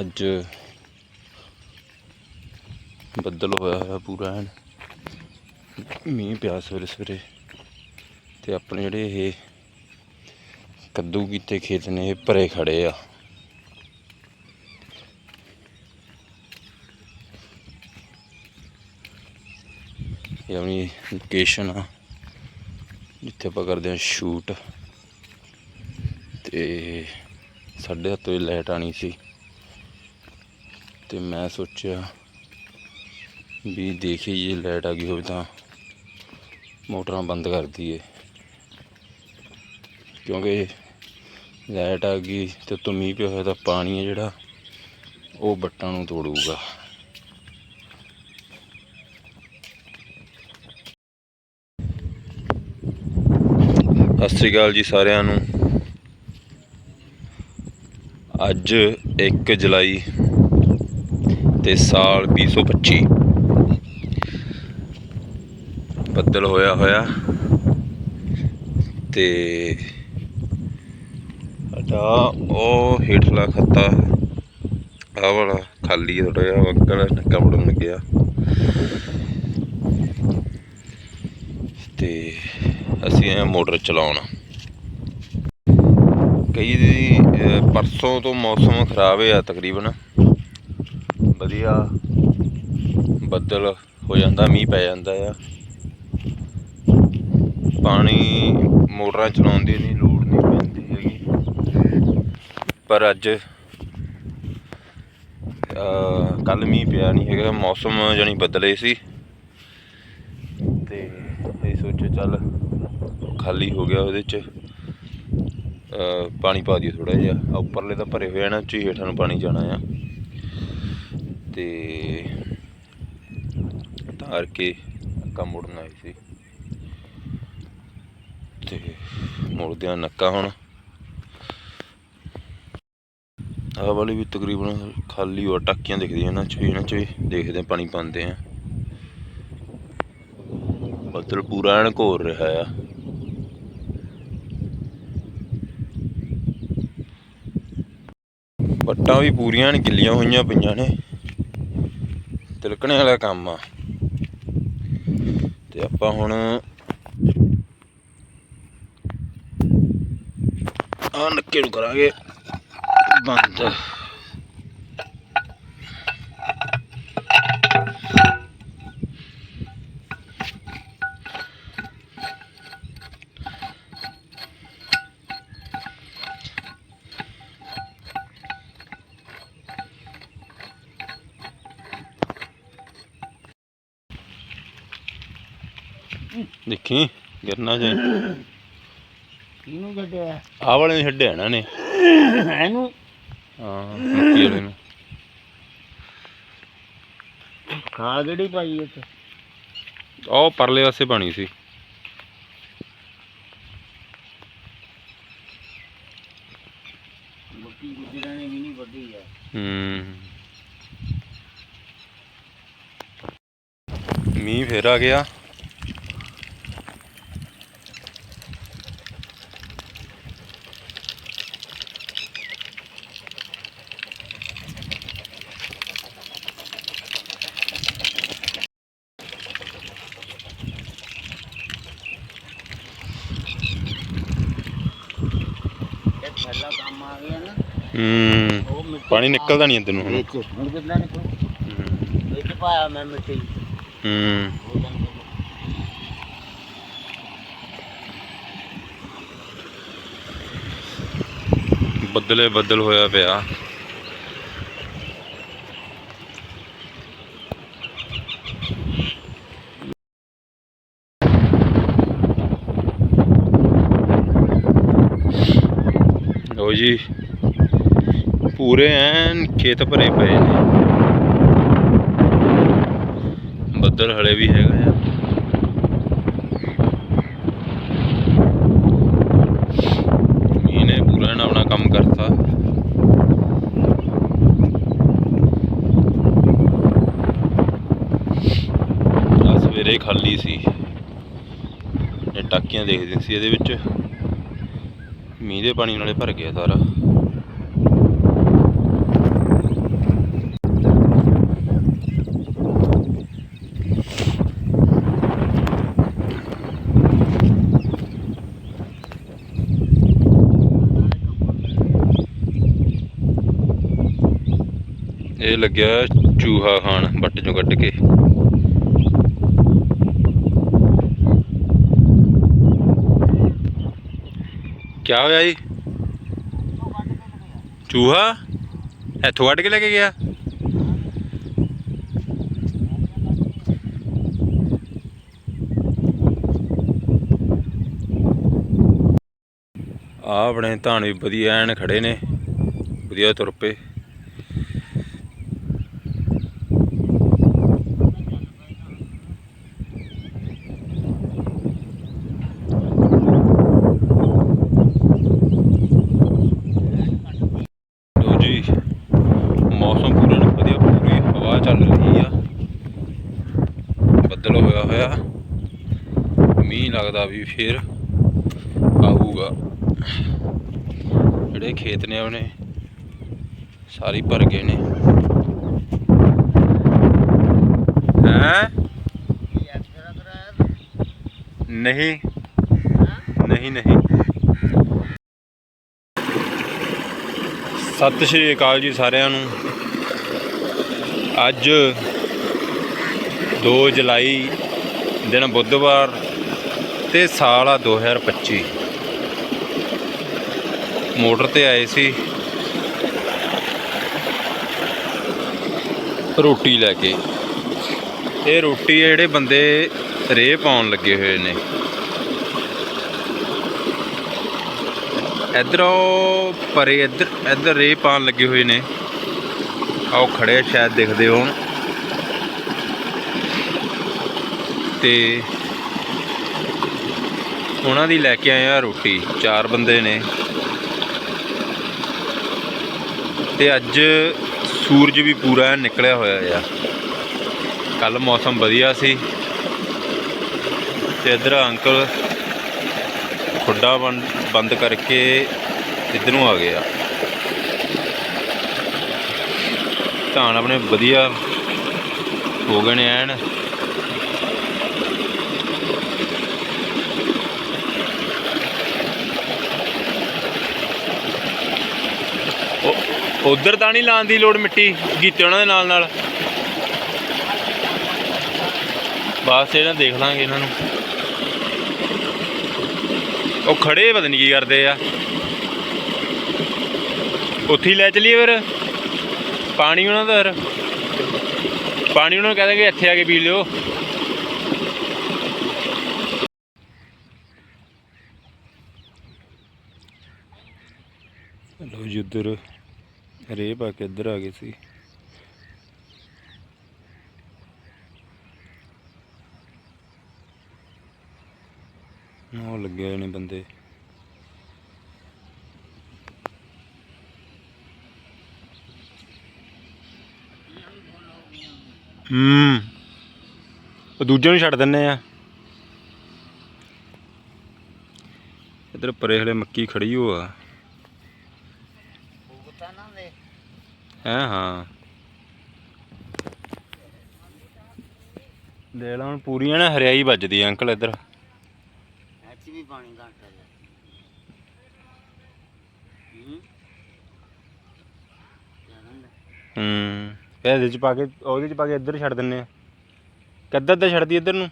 ਅੱਜ ਬੱਦਲ ਹੋਇਆ ਹੋਇਆ ਪੂਰਾ ਐਨ। ਮੀਂਹ ਪਿਆ ਸਵੇਰੇ ਸਵੇਰੇ। ਤੇ ਆਪਣੇ ਜਿਹੜੇ ਇਹ ਕੱਦੂ ਕੀਤੇ ਖੇਤ ਨੇ, ਇਹ ਭਰੇ ਖੜੇ ਆ। ਇਹ ਆਪਣੀ ਲੋਕੇਸ਼ਨ ਆ, ਜਿੱਥੇ ਆਪਾਂ ਕਰਦੇ ਹਾਂ ਸ਼ੂਟ ਤੇ ਸਾਢੇ ਸੱਤ ਵਜੇ ਲਾਈਟ ਆਣੀ ਸੀ। ਤੇ ਮੈਂ ਸੋਚਿਆ ਵੀ ਦੇਖੀ ਜੇ ਲਾਈਟ ਆ ਗਈ ਹੋਵੇ ਤਾਂ ਮੋਟਰਾਂ ਬੰਦ ਕਰ ਦਈਏ। ਕਿਉਂਕਿ ਲਾਈਟ ਆ ਗਈ ਤੇ ਉੱਤੋਂ ਮੀਂਹ ਪਿਆ ਹੋਇਆ ਤਾਂ ਪਾਣੀ ਹੈ ਜਿਹੜਾ, ਉਹ ਬੱਟਾਂ ਨੂੰ ਤੋੜੂਗਾ। ਸਤਿ ਸ਼੍ਰੀ ਅਕਾਲ ਜੀ ਸਾਰਿਆਂ ਨੂੰ। ਅੱਜ 1 ਜੁਲਾਈ ਤੇ ਸਾਲ 2025 ਬੱਦਲ ਹੋਇਆ ਹੋਇਆ। ਤੇ ਸਾਡਾ ਉਹ ਹੇਠਲਾ ਖੱਤਾ, ਆਹ ਵਾਲਾ ਖਾਲੀ ਥੋੜਾ ਜਿਹਾ, ਅੰਕਲ ਨੱਕਾ ਮੁੜਨ ਲੱਗਿਆ ਤੇ ਅਸੀਂ ਆਏ ਮੋਟਰ ਚਲਾਉਣ। ਕਈ ਪਰਸੋਂ ਤੋਂ ਮੌਸਮ ਖਰਾਬ ਹੈ ਤਕਰੀਬਨ। ਵਧੀਆ। ਬੱਦਲ ਹੋ ਜਾਂਦਾ, ਮੀਂਹ ਪੈ ਜਾਂਦਾ ਆ। ਪਾਣੀ ਮੋਟਰਾਂ ਚਲਾਉਣ ਦੀ ਨਹੀਂ ਲੋੜ ਨਹੀਂ ਪੈਂਦੀ ਹੈਗੀ। ਪਰ ਅੱਜ ਕੱਲ ਮੀਂਹ ਪਿਆ ਨਹੀਂ ਹੈਗਾ, ਮੌਸਮ ਜਾਨੀ ਬਦਲੇ ਸੀ। ਤੇ ਇਹ ਸੋਚੋ ਚੱਲ ਖਾਲੀ ਹੋ ਗਿਆ ਉਹਦੇ ਚ। ਪਾਣੀ ਪਾ ਦਿਓ ਥੋੜਾ ਜਿਹਾ। ਉੱਪਰਲੇ ਤਾਂ ਭਰੇ ਹੋਏ ਆ ਨਾ ਚੀ ਹੇਠਾਂ ਨੂੰ ਪਾਣੀ ਜਾਣਾ ਆ। ਤੇ ਧਾਰ ਕੇ ਕੰਮ ਮੁੜਨ ਆਈ ਸੀ। ਤੇ ਮੁੜਦੇ ਆ ਨੱਕਾ ਹੁਣ। ਆਹ ਵਾਲੀ ਵੀ ਤਕਰੀਬਨ ਖਾਲੀ ਹੋ ਟਾਕੀਆਂ ਦਿਖਦੀਆਂ ਇਹਨਾਂ ਚ ਵੀ ਇਹਨਾਂ ਚ ਦੇਖਦੇ ਪਾਣੀ ਪਾਉਂਦੇ ਆ। ਬੱਦਲ ਪੂਰਾ ਐਨ ਘੋਰ ਰਿਹਾ ਆ। ਵੱਟਾਂ ਵੀ ਪੂਰੀਆਂ ਨੇ ਗਿੱਲੀਆਂ ਹੋਈਆਂ ਪਈਆਂ ਨੇ। ਤਿਲਕਣੇ ਵਾਲਾ ਕੰਮ ਆ। ਤੇ ਆਪਾਂ ਹੁਣ ਆ ਨੱਕੇ ਨੂੰ ਕਰਾਂਗੇ। ਬੰਦ। ਦੇਖੀ ਗਿਰਨਾ ਚਾਹੀ ਕਿਹਨੂੰ ਕੱਢਿਆ? ਆਹ ਵਾਲੇ ਨੂੰ ਛੱਡਿਆ ਇਹਨਾਂ ਨੇ। ਇਹਨੂੰ? ਹਾਂ ਮੱਕੀ ਵਾਲੇ ਨੂੰ। ਖਾਲ ਕਿਹੜੀ ਪਾਈ ਇੱਥੇ? ਉਹ ਪਰਲੇ ਪਾਸੇ ਪਾਣੀ ਸੀ। ਬੱਕੀ ਗੁਜਰਾਂ ਨੇ ਵੀ ਨਹੀਂ ਵੱਢੀ ਆ। ਹੂੰ। ਮੀਂਹ ਫੇਰ ਆ ਗਿਆ ਇਹ ਪਹਿਲਾ ਕੰਮ ਆ ਗਿਆ ਨਾ ਹੂੰ ਉਹ ਮਿੱਟੀ ਪਾਣੀ ਨਿਕਲਦਾ ਨਹੀਂ ਅੰਦਰ ਨੂੰ ਹੁਣ। ਵਿੱਚ ਹੁਣ ਕਿੰਨਾ ਨਿਕਲ? ਵਿੱਚ ਪਾਇਆ ਮੈਂ ਮਿੱਟੀ। ਹੂੰ। ਉਹ ਤਾਂ ਨਿਕਲ। ਬੱਦਲੇ ਬੱਦਲ ਹੋਇਆ ਪਿਆ। ਜੀ। ਪੂਰੇ ਐਨ ਖੇਤ ਭਰੇ ਪਏ ਨੇ। ਬੱਦਲ ਹਲੇ ਵੀ ਹੈਗਾ ਆ। ਮੀਂਹ ਪੂਰਾ ਨਾ ਆਪਣਾ ਕੰਮ ਕਰਤਾ। ਆ ਸਵੇਰੇ ਖਾਲੀ ਸੀ। ਇਹ ਟਾਕੀਆਂ ਦੇਖਦੇ ਸੀ ਇਹਦੇ ਵਿੱਚ। ਮੀਂਹ ਦੇ ਪਾਣੀ ਨਾਲੇ ਭਰ ਗਿਆ ਸਾਰਾ। ਇਹ ਲੱਗਿਆ ਚੂਹਾ ਖਾਣ ਬੱਟ ਚੋਂ ਕੱਢ ਕੇ। ਕੀ ਹੋਇਆ ਜੀ? ਚੂਹਾ? ਇੱਥੋਂ ਕੱਢ ਕੇ ਲੈ ਕੇ ਗਿਆ? ਆ ਆਪਣੇ ਧਾਨ ਵੀ ਵਧੀਆ ਐਨ ਖੜੇ ਨੇ, ਵਧੀਆ ਤੁਰ ਪਏ ਲੋ ਜੀ ਮੌਸਮ ਪੂਰਾ ਨਾ ਵਧੀਆ ਪੂਰੀ ਹਵਾ ਚੱਲ ਰਹੀ ਆ ਬੱਦਲ ਹੋਇਆ ਹੋਇਆ ਮੀਂਹ ਲੱਗਦਾ ਵੀ ਫੇਰ ਆਊਗਾ। ਜਿਹੜੇ ਖੇਤ ਨੇ ਉਹਨੇ, ਸਾਰੇ ਭਰ ਗਏ ਨੇ। ਹੈ? ਨਹੀਂ। ਨਹੀਂ ਨਹੀਂ। ਸਤਿ ਸ਼੍ਰੀ ਅਕਾਲ ਜੀ ਸਾਰਿਆਂ ਨੂੰ। ਅੱਜ 2 ਜੁਲਾਈ ਦਿਨ ਬੁੱਧਵਾਰ ਤੇ ਸਾਲ ਆ 2025 ਮੋਟਰ ਤੇ ਆਏ ਸੀ। ਰੋਟੀ ਲੈ ਕੇ। ਇਹ ਰੋਟੀ ਆ ਜਿਹੜੇ ਬੰਦੇ ਰੇਹ ਪਾਉਣ ਲੱਗੇ ਹੋਏ ਨੇ। ਇਧਰੋਂ ਪਰੇ ਇੱਧਰ ਇੱਧਰ ਰੇਹ ਪਾਉਣ ਲੱਗੇ ਹੋਏ ਨੇ। ਆਓ ਖੜੇ ਸ਼ਾਇਦ ਦਿਖਦੇ ਹੋਣ। ਤੇ ਉਹਨਾਂ ਦੀ ਲੈ ਕੇ ਆਏ ਆ ਰੋਟੀ, ਚਾਰ ਬੰਦੇ ਨੇ। ਤੇ ਅੱਜ ਸੂਰਜ ਵੀ ਪੂਰਾ ਨਿਕਲਿਆ ਹੋਇਆ ਆ। ਕੱਲ ਮੌਸਮ ਵਧੀਆ ਸੀ। ਤੇ ਇਧਰ ਅੰਕਲ ਖੁੱਡਾ ਬੰਦ ਬੰਦ ਕਰਕੇ ਇਧਰੋਂ ਆ ਗਿਆ ਧਾਨ ਆਪਣੇ ਵਧੀਆ ਹੋ ਗਏ ਨੇ ਐਨ। ਉਧਰ ਤਾਂ ਨਹੀਂ ਲਾਉਣ ਦੀ ਲੋੜ ਮਿੱਟੀ, ਗੀਤੇ ਉਹਨਾਂ ਦੇ ਨਾਲ ਨਾਲ। ਬਸ ਇਹਨਾਂ ਦੇਖ ਲਾਂਗੇ ਇਹਨਾਂ ਨੂੰ। ਉਹ ਖੜੇ ਪਤਾ ਨਹੀਂ ਕੀ ਕਰਦੇ ਆ। ਉੱਥੇ ਹੀ ਲੈ ਚਲੀਏ ਫਿਰ। ਪਾਣੀ ਉਹਨਾਂ ਦਾ ਫਿਰ। ਪਾਣੀ ਉਹਨਾਂ ਨੂੰ ਕਹਿ ਦਾਂਗੇ ਇੱਥੇ ਆ ਕੇ ਪੀ ਲਿਓ। ਲੋ ਜੀ ਉੱਧਰ। ਰੇ ਪਾ ਕੇ ਇੱਧਰ ਆ ਗਏ ਸੀ। ਉਹ ਲੱਗੇ ਹੋਏ ਨੇ ਬੰਦੇ। ਹੂੰ। ਦੂਜੇ ਨੂੰ ਛੱਡ ਦਿੰਨੇ ਆ। ਇੱਧਰ ਪਰੇ ਹਲੇ ਮੱਕੀ ਖੜੀ ਹੋ ਆ ਭੁਗਤਾ ਨਾ ਦੇ ਹੈ ਹਾਂ। ਦੇ ਲਾ ਹੁਣ ਪੂਰੀਆਂ ਨਾ ਹਰਿਆਈ ਵੱਜਦੀ ਆ ਅੰਕਲ ਇੱਧਰ। ਐਚ ਵੀ ਪਾਣੀ ਘੱਟ ਹੂੰ। ਇਹਦੇ ਚ ਪਾ ਕੇ ਉਹਦੇ ਚ ਪਾ ਕੇ ਇੱਧਰ ਛੱਡ ਦਿੰਨੇ ਆ। ਕਿੱਧਰ ਤੇ ਛੱਡਦੀ ਇੱਧਰ ਨੂੰ।